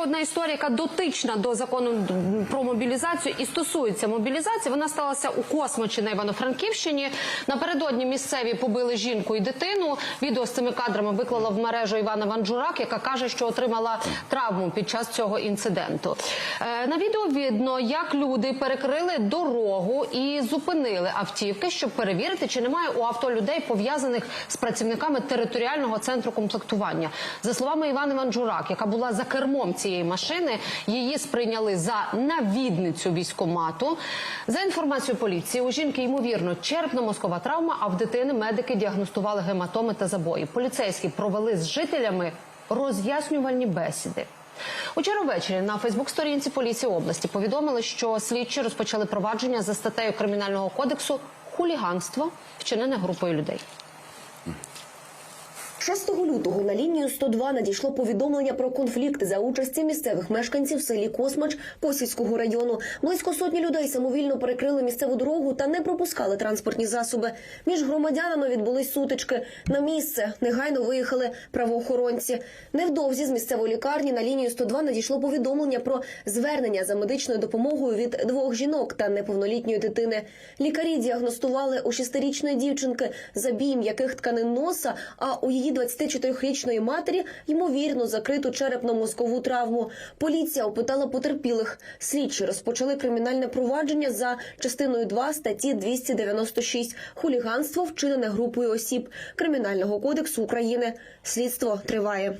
Одна історія, яка дотична до закону про мобілізацію і стосується мобілізації. Вона сталася у Космочі на Івано-Франківщині. Напередодні місцеві побили жінку і дитину. Відео з цими кадрами виклала в мережу Івана Ванджурак, яка каже, що отримала травму під час цього інциденту. Е, На відео видно, як люди перекрили дорогу і зупинили автівки, щоб перевірити, чи немає у авто людей пов'язаних з працівниками територіального центру комплектування. За словами Івани Ванджурак, яка була за кермом цієї машини, її сприйняли за навідницю військомату. За інформацією поліції, у жінки ймовірно черепно-мозкова травма, а в дитини медики діагностували гематоми та забої. Поліцейські провели з жителями роз'яснювальні бесіди. Учора ввечері на Фейсбук-сторінці поліції області повідомили, що слідчі розпочали провадження за статтею кримінального кодексу хуліганство, вчинене групою людей. 6 лютого на лінію 102 надійшло повідомлення про конфлікт за участі місцевих мешканців в селі Космач Косівського району. Близько сотні людей самовільно перекрили місцеву дорогу та не пропускали транспортні засоби. Між громадянами відбулись сутички. На місце негайно виїхали правоохоронці. Невдовзі з місцевої лікарні на лінію 102 надійшло повідомлення про звернення за медичною допомогою від двох жінок та неповнолітньої дитини. Лікарі діагностували у шестирічної дівчинки забій м'яких тканин носа, а у її 24-річної матері ймовірно закриту черепно-мозкову травму. Поліція опитала потерпілих. Слідчі розпочали кримінальне провадження за частиною 2 статті 296 хуліганство вчинене групою осіб Кримінального кодексу України. Слідство триває.